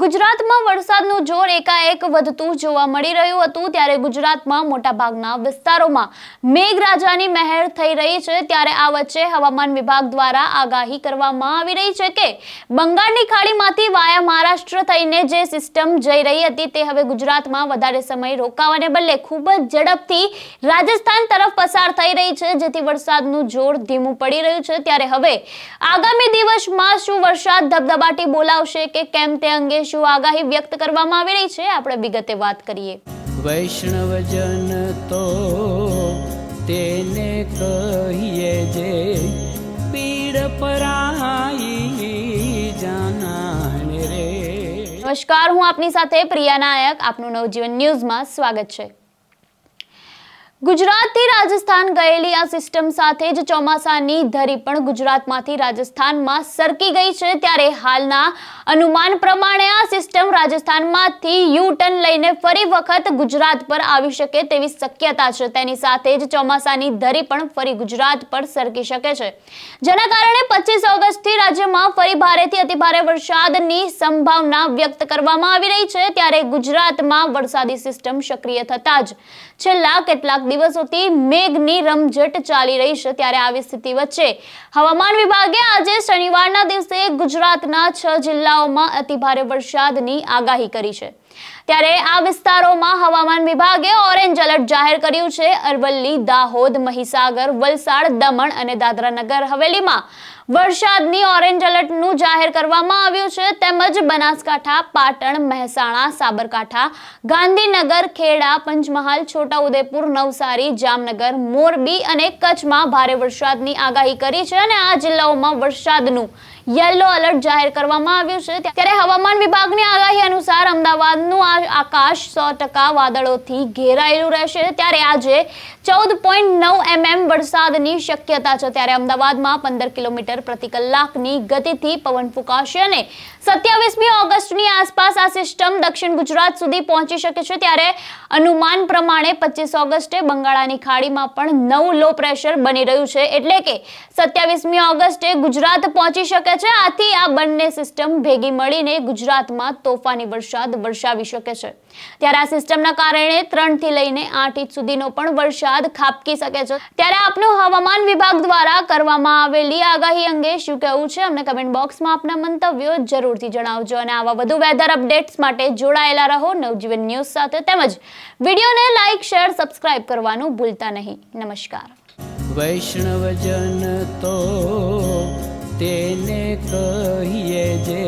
ગુજરાતમાં વરસાદનું જોર એકાએક વધતું જોવા મળી રહ્યું હતું ત્યારે ગુજરાતમાં મોટાભાગના વિસ્તારોમાં મેઘરાજાની મહેર થઈ રહી છે. ત્યારે આ વચ્ચે હવામાન વિભાગ દ્વારા આગાહી કરવામાં આવી રહી છે કે બંગાળની ખાડીમાંથી વાયા મહારાષ્ટ્ર થઈને જે સિસ્ટમ જઈ રહી હતી તે હવે ગુજરાતમાં વધારે સમય રોકાવાને બદલે ખૂબ જ ઝડપથી રાજસ્થાન તરફ પસાર થઈ રહી છે, જેથી વરસાદનું જોર ધીમું પડી રહ્યું છે. ત્યારે હવે આગામી દિવસમાં શું વરસાદ ધબધબાટી બોલાવશે કે કેમ તે અંગે શું આગાહી વ્યક્ત કરવામાં આવી રહી છે? આપણે વિગતે વાત કરીએ. વૈષ્ણવજન તો તેને કહીએ જે પીડ પરાઈ જાનાને રે. નમસ્કાર હું આપની સાથે પ્રિયા નાયક. આપનું નવજીવન ન્યૂઝમાં સ્વાગત છે. ગુજરાતથી રાજસ્થાન ગયેલી આ સિસ્ટમ સાથે જ ચોમાસાની ધરી પણ ગુજરાતમાંથી રાજસ્થાનમાં સરકી ગઈ છે. ત્યારે હાલના અનુમાન પ્રમાણે આ સિસ્ટમ રાજસ્થાનમાંથી યુ ટર્ન લઈને ફરી વખત ગુજરાત પર આવી શકે તેવી શક્યતા છે. તેની સાથે જ ચોમાસાની ધરી પણ ફરી ગુજરાત પર સરકી શકે છે. જેના કારણે પચીસ ઓગસ્ટથી રાજ્યમાં ફરી ભારેથી અતિભારે વરસાદની સંભાવના વ્યક્ત કરવામાં આવી રહી છે. ત્યારે ગુજરાતમાં વરસાદી સિસ્ટમ સક્રિય થતા જ છેલ્લા કેટલાક દિવસોથી મેઘની રમઝટ ચાલી રહી છે ત્યારે આવી સ્થિતિ વચ્ચે હવામાન વિભાગે આજે શનિવારના દિવસે ગુજરાતના છ જિલ્લાઓમાં અતિભારે વરસાદની આગાહી કરી છે. ત્યારે આ વિસ્તારોમાં હવામાન વિભાગે ઓરેન્જ એલર્ટ જાહેર કર્યું છે. અરવલ્લી, દાહોદ, મહીસાગર, વલસાડ, દમણ અને દાદરા નગર હવેલીમાં વરસાદની ઓરેન્જ એલર્ટનું જાહેર કરવામાં આવ્યું છે. તેમજ બનાસકાંઠા, પાટણ, મહેસાણા, સાબરકાંઠા, ગાંધીનગર, ખેડા, પંચમહાલ, છોટાઉદેપુર, નવસારી, જામનગર, મોરબી અને કચ્છમાં ભારે વરસાદની આગાહી કરી છે અને આ જિલ્લાઓમાં વરસાદનું યલો એલર્ટ જાહેર કરવામાં આવ્યું છે. ત્યારે હવામાન વિભાગની આગાહી અનુસાર અમદાવાદનું આકાશ સો ટકા વાદળોથી ઘેરાયેલું રહેશે. ત્યારે આજે ચૌદ પોઈન્ટ નવ એમએમ વરસાદની શક્યતા છે. ત્યારે અમદાવાદમાં પંદર કિલોમીટર પ્રતિ કલાકની ગતિથી પવન ફૂંકાશે અને સત્યાવીસમી ઓગસ્ટની આસપાસ આ સિસ્ટમ દક્ષિણ ગુજરાત સુધી પહોંચી શકે છે. ત્યારે અનુમાન પ્રમાણે પચીસ ઓગસ્ટે બંગાળાની ખાડીમાં પણ નવું લો પ્રેશર બની રહ્યું છે. એટલે કે સત્યાવીસમી ઓગસ્ટે ગુજરાત પહોંચી શકે છે. આથી આ બંને સિસ્ટમ ભેગી મળીને ગુજરાતમાં તોફાની વરસાદ વરસાવી શકે છે. ત્યારે આ સિસ્ટમના કારણે ત્રણથી લઈને આઠ ઇંચ સુધીનો પણ વરસાદ ખાબકી શકે છે. ત્યારે આપનું હવામાન વિભાગ દ્વારા કરવામાં આવેલી આગાહી અંગે શું કહેવું છે? અમને કમેન્ટ બોક્સમાં આપના મંતવ્યો જરૂરથી જણાવજો અને આવા વધુ વેધર અપડેટ્સ માટે જોડાયેલા રહો. નવજીવન ન્યૂઝ સાથે તેમજ વિડીયોને લાઇક શેર સબસ્ક્રાઇબ કરવાનું ભૂલતા નહીં. નમસ્કાર. વૈષ્ણવજન તો તેને કહીએ જે